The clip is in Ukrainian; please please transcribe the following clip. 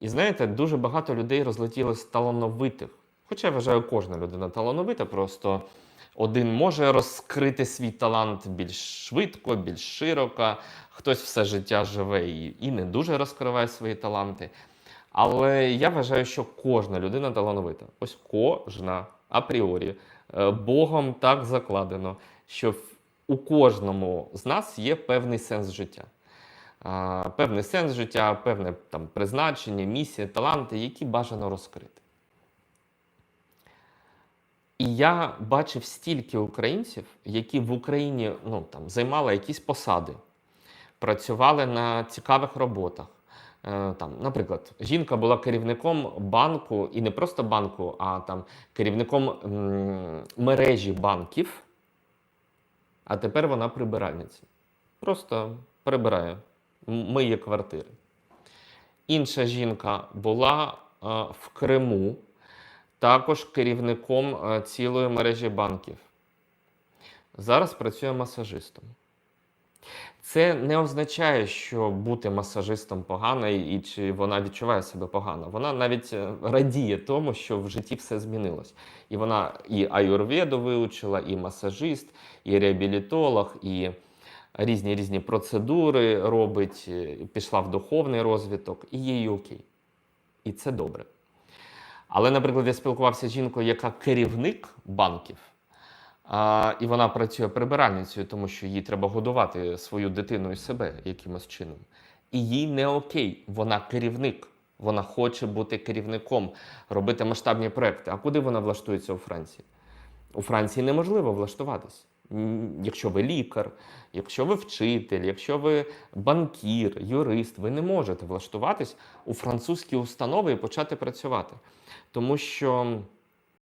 І знаєте, дуже багато людей розлетілось талановитих. Хоча я вважаю, кожна людина талановита, просто один може розкрити свій талант більш швидко, більш широко, хтось все життя живе і, і не дуже розкриває свої таланти. Але я вважаю, що кожна людина талановита. Ось кожна апріорі. Е, Богом так закладено, що в- у кожному з нас є певний сенс життя. Певний сенс життя, певне там призначення, місія, таланти, які бажано розкрити. І я бачив стільки українців, які в Україні ну, там, займали якісь посади, працювали на цікавих роботах. Е, Там, наприклад, жінка була керівником банку, і не просто банку, а там керівником мережі банків, а тепер вона прибиральниця. Просто прибирає, миє квартири. Інша жінка була е, в Криму, також керівником е, цілої мережі банків. Зараз працює масажистом. Це не означає, що бути масажистом погано і чи вона відчуває себе погано. Вона навіть е, радіє тому, що в житті все змінилось. І вона і аюрведу вивчила, і масажист, і реабілітолог, і різні різні процедури робить, е, пішла в духовний розвиток, і їй окей. І це добре. Але, наприклад, я спілкувався з жінкою, яка керівник банків, а, і вона працює прибиральницею, тому що їй треба годувати свою дитину і себе якимось чином. І їй не окей, вона керівник. Вона хоче бути керівником, робити масштабні проекти. А куди вона влаштується у Франції? У Франції неможливо влаштуватись. Якщо ви лікар, якщо ви вчитель, якщо ви банкір, юрист, ви не можете влаштуватись у французькі установи і почати працювати. Тому що